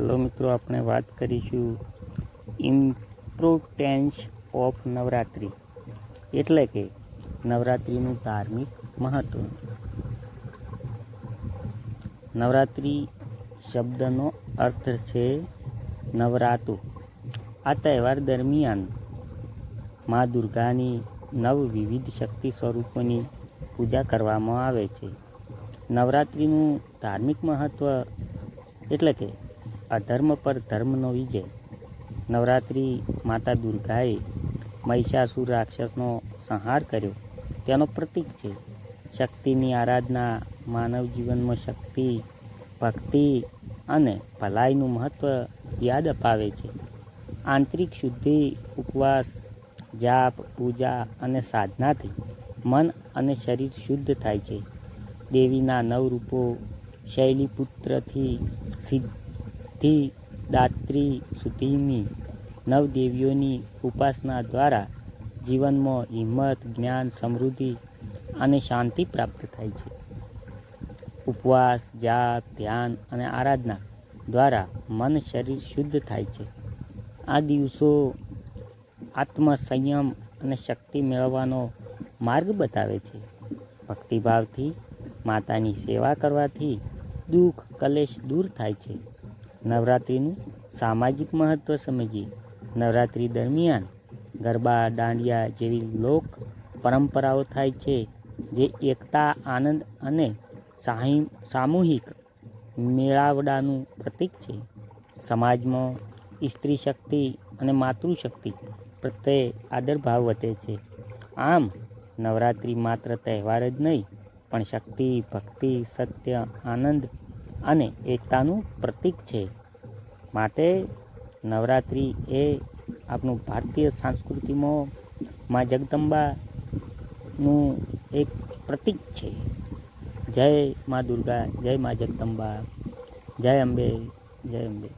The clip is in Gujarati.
હલો મિત્રો, આપણે વાત કરીશું ઇમ્પ્રોટેન્સ ઓફ નવરાત્રિ. એટલે કે નવરાત્રિનું ધાર્મિક મહત્ત્વ નવરાત્રિ શબ્દનો અર્થ છે નવરાતુ આ તહેવાર દરમિયાન મા દુર્ગાની નવ વિવિધ શક્તિ સ્વરૂપોની પૂજા કરવામાં આવે છે. નવરાત્રિનું ધાર્મિક મહત્ત્વ એટલે કે અધર્મ પર ધર્મનો વિજય. નવરાત્રિ માતા દુર્ગાએ મહિષાસુર રાક્ષસનો સંહાર કર્યો. તેનો પ્રતીક છે. શક્તિની આરાધના, માનવ જીવનમાં શક્તિ, ભક્તિ અને ભલાઈનું મહત્ત્વ યાદ અપાવે છે. આંતરિક શુદ્ધિ, ઉપવાસ, જાપ, પૂજા અને સાધનાથી મન અને શરીર શુદ્ધ થાય છે. દેવીના નવ રૂપો શૈલીપુત્રથી સિદ્ધિ દાત્રી સુધીની નવદેવીઓની ઉપાસના દ્વારા જીવનમાં હિંમત, જ્ઞાન, સમૃદ્ધિ અને શાંતિ પ્રાપ્ત થાય છે. ઉપવાસ, જાપ, ધ્યાન અને આરાધના દ્વારા મન શરીર શુદ્ધ થાય છે. આ દિવસો આત્મસંયમ અને શક્તિ મેળવવાનો માર્ગ બતાવે છે. ભક્તિભાવથી, માતાની સેવા કરવાથી દુઃખ, કલેશ દૂર થાય છે. નવરાત્રિનું સામાજિક મહત્ત્વ સમજીએ. નવરાત્રિ દરમિયાન ગરબા, દાંડિયા જેવી લોક પરંપરાઓ થાય છે, જે એકતા, આનંદ અને સામૂહિક મેળાવડાનું પ્રતીક છે. સમાજમાં સ્ત્રી શક્તિ અને માતૃશક્તિ પ્રત્યે આદરભાવ વધે છે. આમ, નવરાત્રિ માત્ર તહેવાર જ નહીં, પણ શક્તિ, ભક્તિ, સત્ય, આનંદ અને એકતાનું પ્રતીક છે. માટે નવરાત્રિ એ આપણું ભારતીય સંસ્કૃતિમાં મા જગદંબાનું એક પ્રતીક છે. જય મા દુર્ગા, જય મા જગદંબા, જય અંબે જય અંબે.